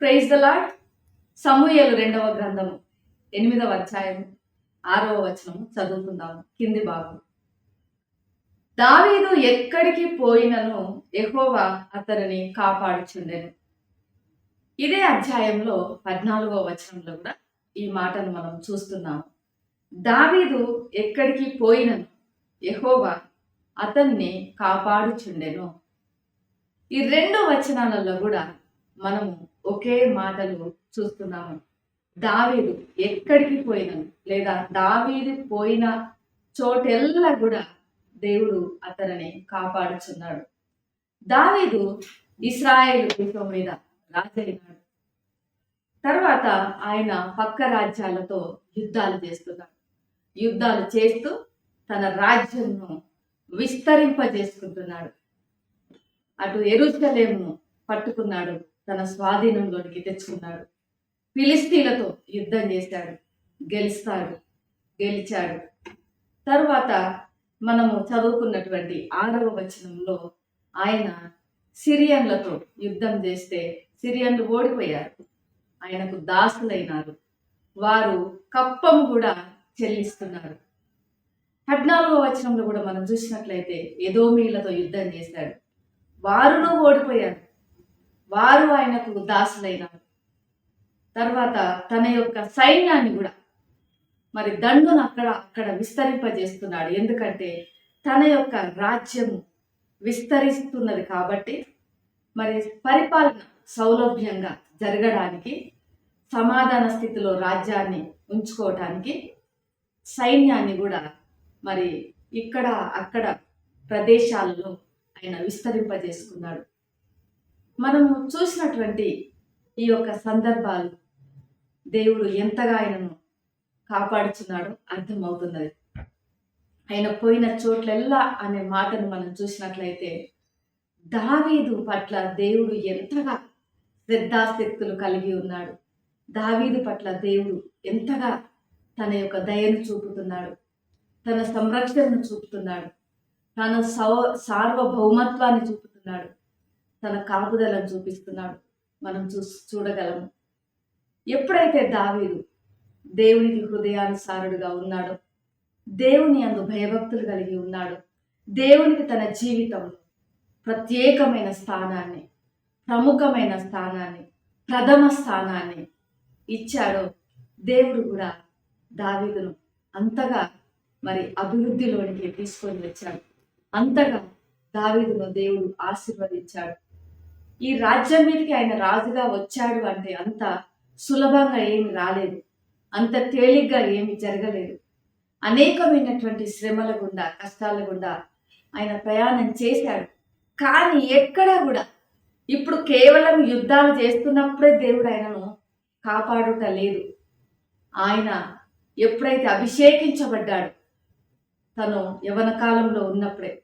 Praise the lord సమూహలు రెండవ గ్రంథము ఎనిమిదవ అధ్యాయం ఆరవ వచనము చదువుకుందాము. కింది భాగం. దావీదు ఎక్కడికి పోయినను ఎహోవా అతనిని కాపాడుచుండెను. ఇదే అధ్యాయంలో పద్నాలుగో వచనంలో కూడా ఈ మాటను మనం చూస్తున్నాము. దావీదు ఎక్కడికి పోయినను ఎహోవా అతన్ని కాపాడుచుండెను. ఈ రెండు వచనాలలో కూడా మనము ఒకే మాటలు చూస్తున్నాము. దావీదు ఎక్కడికి పోయినను లేదా దావీదు పోయిన చోటెల్లా కూడా దేవుడు అతనిని కాపాడుచున్నాడు. దావీదు ఇస్రాయేల్ దేశం మీద రాజైనాడు. తర్వాత ఆయన పక్క రాజ్యాలతో యుద్ధాలు చేస్తున్నాడు. యుద్ధాలు చేస్తూ తన రాజ్యంను విస్తరింపజేసుకుంటున్నాడు. అటు ఎరుసలేము పట్టుకున్నాడు. తన స్వాధీనంలోనికి తెచ్చుకున్నాడు. ఫిలిస్తీన్లతో యుద్ధం చేశాడు. గెలుస్తాడు. గెలిచాడు. తర్వాత మనము చదువుకున్నటువంటి ఆరవ వచనంలో ఆయన సిరియన్లతో యుద్ధం చేస్తే సిరియన్లు ఓడిపోయారు. ఆయనకు దాసులైనారు. వారు కప్పము కూడా చెల్లిస్తున్నారు. పద్నాలుగో వచనంలో కూడా మనం చూసినట్లయితే ఎదోమీలతో యుద్ధం చేశాడు. వారును ఓడిపోయారు. వారు ఆయనకు దాసులైనారు. తర్వాత తన యొక్క సైన్యాన్ని కూడా మరి దండును అక్కడ అక్కడ విస్తరింపజేస్తున్నాడు. ఎందుకంటే తన యొక్క రాజ్యము విస్తరిస్తున్నది కాబట్టి మరి పరిపాలన సౌలభ్యంగా జరగడానికి సమాధాన స్థితిలో రాజ్యాన్ని ఉంచుకోవటానికి సైన్యాన్ని కూడా మరి ఇక్కడ అక్కడ ప్రదేశాలలో ఆయన విస్తరింపజేసుకున్నాడు. మనము చూసినటువంటి ఈ యొక్క సందర్భాలు దేవుడు ఎంతగా ఆయనను కాపాడుచున్నాడో అర్థమవుతున్నది. ఆయన పోయిన చోట్లెల్లా అనే మాటను మనం చూసినట్లయితే దావీదు పట్ల దేవుడు ఎంతగా శ్రద్ధాశక్తులు కలిగి ఉన్నాడు. దావీదు పట్ల దేవుడు ఎంతగా తన యొక్క దయను చూపుతున్నాడు. తన సంరక్షణను చూపుతున్నాడు. తన సౌ సార్వభౌమత్వాన్ని చూపుతున్నాడు. తన కాపుదలను చూపిస్తున్నాడు. మనం చూ చూడగలము. ఎప్పుడైతే దావీదు దేవునికి హృదయానుసారుడుగా ఉన్నాడో దేవుని అందు భయభక్తులు కలిగి ఉన్నాడు దేవునికి తన జీవితంలో ప్రత్యేకమైన స్థానాన్ని ప్రముఖమైన స్థానాన్ని ప్రథమ స్థానాన్ని ఇచ్చాడో దేవుడు కూడా దావీదును అంతగా మరి అభివృద్ధిలోనికి తీసుకొని వచ్చాడు. అంతగా దావీదును దేవుడు ఆశీర్వదించాడు. ఈ రాజ్యం మీదకి ఆయన రాజుగా వచ్చాడు అంటే అంత సులభంగా ఏమి రాలేదు. అంత తేలిగ్గా ఏమి జరగలేదు. అనేకమైనటువంటి శ్రమల గుండా కష్టాల గుండా ఆయన ప్రయాణం చేశాడు. కానీ ఎక్కడా కూడా ఇప్పుడు కేవలం యుద్ధాలు చేస్తున్నప్పుడే దేవుడు ఆయనను కాపాడుట లేదు. ఆయన ఎప్పుడైతే అభిషేకించబడ్డాడు తను యవన కాలంలో ఉన్నప్పుడే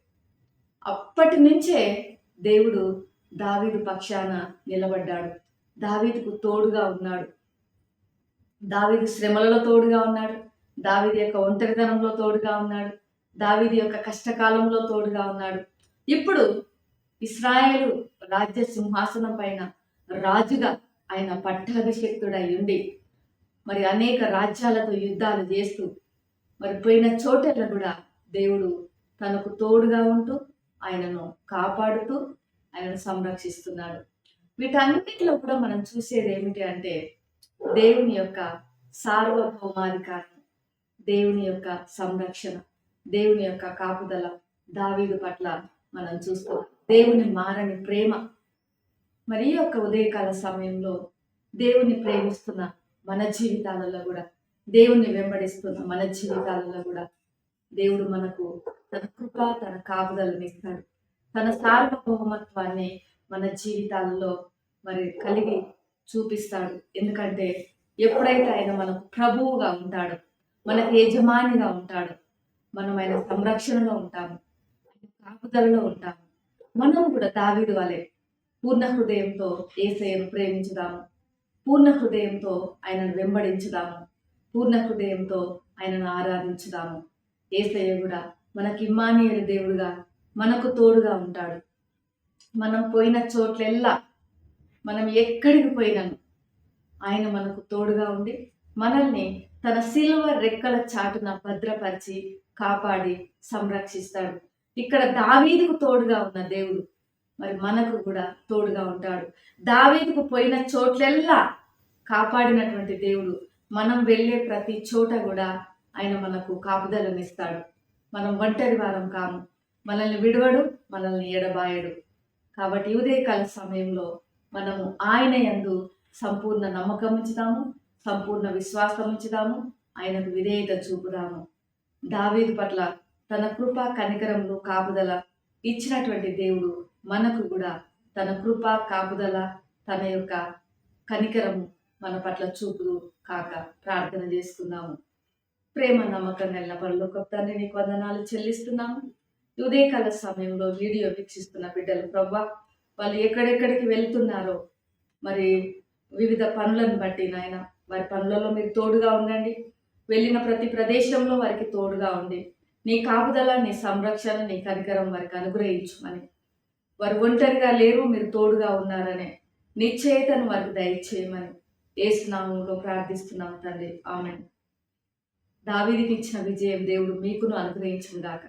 అప్పటి నుంచే దేవుడు దావీదు పక్షాన నిలబడ్డాడు. దావీదుకు తోడుగా ఉన్నాడు. దావీదు శ్రమలలో తోడుగా ఉన్నాడు. దావీది యొక్క ఒంటరితనంలో తోడుగా ఉన్నాడు. దావీది యొక్క కష్టకాలంలో తోడుగా ఉన్నాడు. ఇప్పుడు ఇస్రాయేలు రాజ్య సింహాసనం పైన రాజుగా ఆయన పట్టాభిషక్తుడై ఉండి మరి అనేక రాజ్యాలతో యుద్ధాలు చేస్తూ మరి పోయిన చోటలో కూడా దేవుడు తనకు తోడుగా ఉంటూ ఆయనను కాపాడుతూ ఆయన సంరక్షిస్తున్నాడు. వీటన్నిటిలో కూడా మనం చూసేది ఏమిటి అంటే దేవుని యొక్క సార్వభౌమాధికారం దేవుని యొక్క సంరక్షణ దేవుని యొక్క కాపుదల దావీదు పట్ల మనం చూస్తాం. దేవుని మారని ప్రేమ. మరి యొక్క ఉదయకాల సమయంలో దేవుని ప్రేమిస్తున్న మన జీవితాలలో కూడా దేవుని వెంబడిస్తున్న మన జీవితాలలో కూడా దేవుడు మనకు తన కృప తన కాపుదలను ఇస్తాడు. తన సార్వభౌమత్వాన్ని మన జీవితాల్లో మరి కలిగి చూపిస్తాడు. ఎందుకంటే ఎప్పుడైతే ఆయన మనకు ప్రభువుగా ఉంటాడో మనకు యజమానిగా ఉంటాడు మనం ఆయన సంరక్షణలో ఉంటాము కాపుదలలో ఉంటాము. మనం కూడా దావిడు వలె పూర్ణ హృదయంతో ఏసయ్యను ప్రేమించుదాము. పూర్ణ హృదయంతో ఆయనను వెంబడించుదాము. పూర్ణ హృదయంతో ఆయనను ఆరాధించుదాము. ఏసయ్య కూడా మనకి ఇమ్మానియలు దేవుడుగా మనకు తోడుగా ఉంటాడు. మనం పోయిన చోట్లెల్లా మనం ఎక్కడికి పోయినను ఆయన మనకు తోడుగా ఉండి మనల్ని తన సిల్వర్ రెక్కల చాటున భద్రపరిచి కాపాడి సంరక్షిస్తాడు. ఇక్కడ దావీదుకు తోడుగా ఉన్న దేవుడు మరి మనకు కూడా తోడుగా ఉంటాడు. దావీదుకు పోయిన చోట్లెల్లా కాపాడినటువంటి దేవుడు మనం వెళ్ళే ప్రతి చోట కూడా ఆయన మనకు కాపుదలనిస్తాడు మనం ఒంటరి వారం కాము. మనల్ని విడవడు మనల్ని ఎడబాయడు. కాబట్టి ఉదయకాల సమయంలో మనము ఆయన యందు సంపూర్ణ నమ్మకం ఉంచుదాము సంపూర్ణ విశ్వాసం ఉంచుదాము ఆయనకు విధేయత చూపుదాము దావీదు పట్ల తన కృప కనికరములు కాపుదల ఇచ్చినటువంటి దేవుడు మనకు కూడా తన కృప కాపుదల తన యొక్క కనికరము మన పట్ల చూపుదు కాక ప్రార్థన చేసుకుందాము. ప్రేమ నమ్మకం నెల పరలోక తండ్రి నీకు వందనాలు చెల్లిస్తున్నాము. ఉదయకాల సమయంలో వీడియో వీక్షిస్తున్న బిడ్డలు ప్రభా వాళ్ళు ఎక్కడెక్కడికి వెళ్తున్నారో మరి వివిధ పనులను బట్టి నాయన వారి పనులలో మీరు తోడుగా ఉండండి. వెళ్ళిన ప్రతి ప్రదేశంలో వారికి తోడుగా ఉండి నీ కాపుదల నీ సంరక్షణ నీ కనికరం వారికి అనుగ్రహించమని. వారు ఒంటరిగా లేరు మీరు తోడుగా ఉన్నారనే నిశ్చయితను వారికి దయచేయమని ఏసునామంలో ప్రార్థిస్తున్నాం తండ్రి. ఆమె దావిదికి ఇచ్చిన విజయం దేవుడు మీకును అనుగ్రహించుగాక